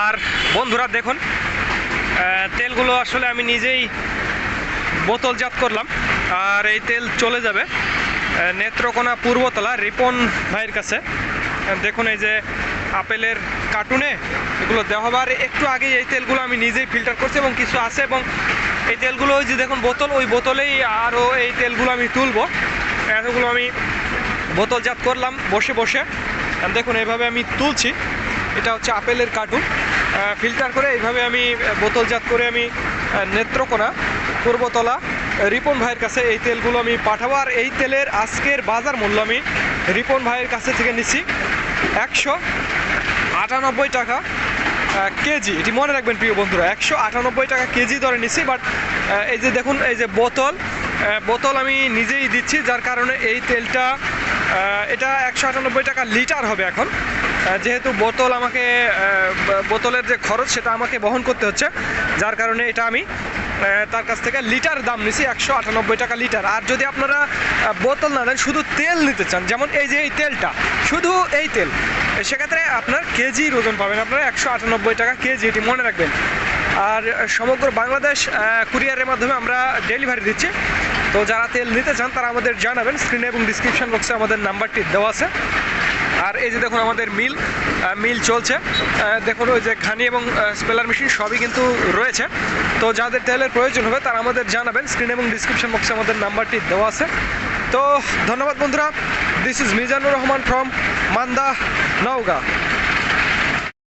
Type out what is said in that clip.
আর বন্ধুরা দেখুন তেলগুলো আসলে আমি নিজেই বোতলজাত করলাম, আর এই তেল চলে যাবে নেত্রকোনা পূর্বতলা রিপন ভাইয়ের কাছে। দেখুন এই যে আপেলের কার্টুনে এগুলো দেওয়া হবে, আর একটু আগে এই তেলগুলো আমি নিজেই ফিল্টার করছি এবং কিছু আছে এবং এই তেলগুলো ওই যে দেখুন বোতল, ওই বোতলেই আরও এই তেলগুলো আমি তুলবো। এতগুলো আমি বোতলজাত করলাম বসে বসে। দেখুন এইভাবে আমি তুলছি। এটা হচ্ছে আপেলের কার্টুন। ফিল্টার করে এইভাবে আমি বোতলজাত করে আমি নেত্রকোনা, পূর্বতলা রিপন ভাইয়ের কাছে এই তেলগুলো আমি পাঠাবো। আর এই তেলের আজকের বাজার মূল্য আমি রিপন ভাইয়ের কাছে থেকে নিচ্ছি একশো আটানব্বই টাকা কেজি। এটি মনে রাখবেন প্রিয় বন্ধুরা, একশো আটানব্বই টাকা কেজি ধরে নিচ্ছি। বাট এই যে দেখুন, এই যে বোতল বোতল আমি নিজেই দিচ্ছি, যার কারণে এই তেলটা এটা একশো আটানব্বই টাকা লিটার হবে এখন। যেহেতু বোতল আমাকে বোতলের যে খরচ সেটা আমাকে বহন করতে হচ্ছে, যার কারণে এটা আমি তার কাছ থেকে লিটার দাম নিছি একশো আটানব্বই টাকা লিটার। আর যদি আপনারা বোতল না নেন, শুধু তেল নিতে চান, যেমন এই যে এই তেলটা, শুধু এই তেল, সেক্ষেত্রে আপনার কেজির ওজন পাবেন আপনারা একশো আটানব্বই টাকা কেজি, এটি মনে রাখবেন। আর সমগ্র বাংলাদেশ কুরিয়ারের মাধ্যমে আমরা ডেলিভারি দিচ্ছি। তো যারা তেল নিতে চান, তারা আমাদের জানাবেন, স্ক্রিনে এবং ডিসক্রিপশন বক্সে আমাদের নাম্বারটি দেওয়া আছে। আর এই যে দেখুন আমাদের মিল মিল চলছে। দেখুন ওই যে ঘানি এবং স্পেলার মেশিন সবই কিন্তু রয়েছে। তো যাদের তেলের প্রয়োজন হবে তারা আমাদের জানাবেন। স্ক্রিন এবং ডিসক্রিপশন বক্সে আমাদের নাম্বারটি দেওয়া আছে। তো ধন্যবাদ বন্ধুরা। This is Mizanur Rahman from Manda, Naogaon.